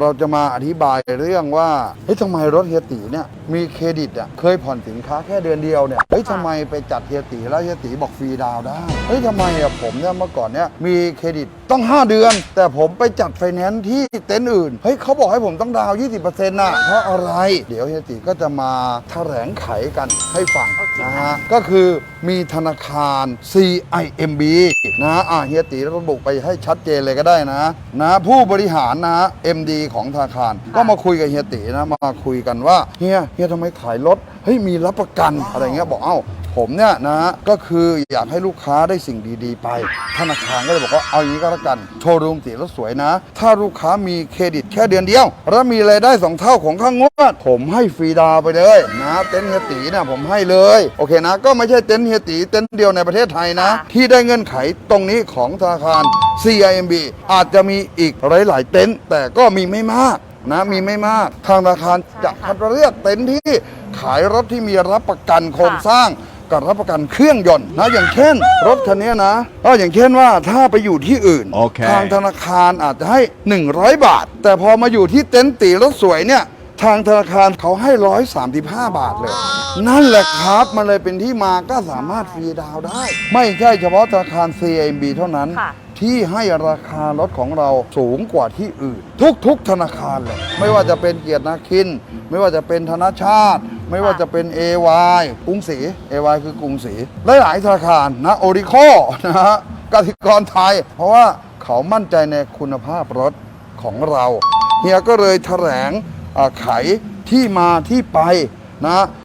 เราจะมาอธิบายเรื่องว่าเฮ้ยทำไมรถเฮียตีเนี่ยมีเครดิตอะเคยผ่อนสินค้าแค่เดือนเดียวเนี่ยเฮ้ยทำไมไปจัดเฮียตีแล้วเฮียตีบอกฟรีดาวน์ได้เฮ้ยทำไมอะผมเนี่ยเมื่อก่อนเนี่ยมีเครดิตต้อง 5 เดือน แต่ผมไปจัดไฟแนนซ์ที่เต็นท์อื่นเฮ้ยเขาบอกให้ผมต้องดาวน์20%น่ะเพราะอะไร เดี๋ยวเฮียตีก็จะมาแถลงไขกันให้ฟังโอเคนะค่ะฮะก็คือมีธนาคาร CIMB นะอะเฮียตีระบุไปให้ชัดเจนเลยก็ได้นะ นะผู้บริหารนะ MD ของธนาคาร ก็มาคุยกับเฮียตีนะมาคุยกันว่าเฮียเฮียทำไมขายรถเฮ้ยมีรับประกันอะไรเงี้ยบอกเอ้า ผมเนี่ยนะก็คืออยากให้ลูกค้าได้สิ่งดีๆ ไป ธนาคารก็เลยบอกว่าเอาอย่างนี้ก็แล้วกัน โชว์รูมสีรถสวยนะ ถ้าลูกค้ามีเครดิตแค่เดือนเดียว แล้วมีรายได้สองเท่าของข้างงวด ผมให้ฟรีดาวน์ไปเลยนะ เต็นท์เฮียตีเนี่ยผมให้เลย โอเคนะ ก็ไม่ใช่เต็นท์เฮียตีเต็นท์เดียวในประเทศไทยนะค่ะที่ได้เงื่อนไขตรงนี้ของธนาคาร CIMB อาจจะมีอีกหลาย ๆ เต็นท์แต่ก็มีไม่มากนะมีไม่มากทางธนาคารจะคัดเลือกเต็นท์ที่ขายรถที่มีรับประกันโครงสร้าง กับรับประกันเครื่องยนต์นะอย่างเช่น รถคันนี้นะก็อย่างเช่นว่าถ้าไปอยู่ที่อื่นโอเคทางธนาคารอาจจะให้ 100 บาท แต่พอมาอยู่ที่เต็นท์ตีรถสวยเนี่ยทางธนาคารเขาให้ 135 บาทเลย นั่นแหละครับมันเลยเป็นที่มาก็สามารถฟรีดาวน์ได้ ไม่ใช่เฉพาะธนาคาร CIMB เท่านั้นค่ะที่ให้ราคารถของเราสูงกว่าที่อื่น ทุกๆธนาคารเลย ไม่ว่าจะเป็นเกียรตินาคิน ไม่ว่าจะเป็นธนาชาติ ไม่ว่าจะเป็น AY กรุงศรี AY คือกรุงศรีหลายๆธนาคารนะโอริโคนะฮะกสิกรไทย เพราะว่าเขามั่นใจในคุณภาพรถของเราเฮียก็เลยแถลงอ่าไขที่มาที่ไปนะ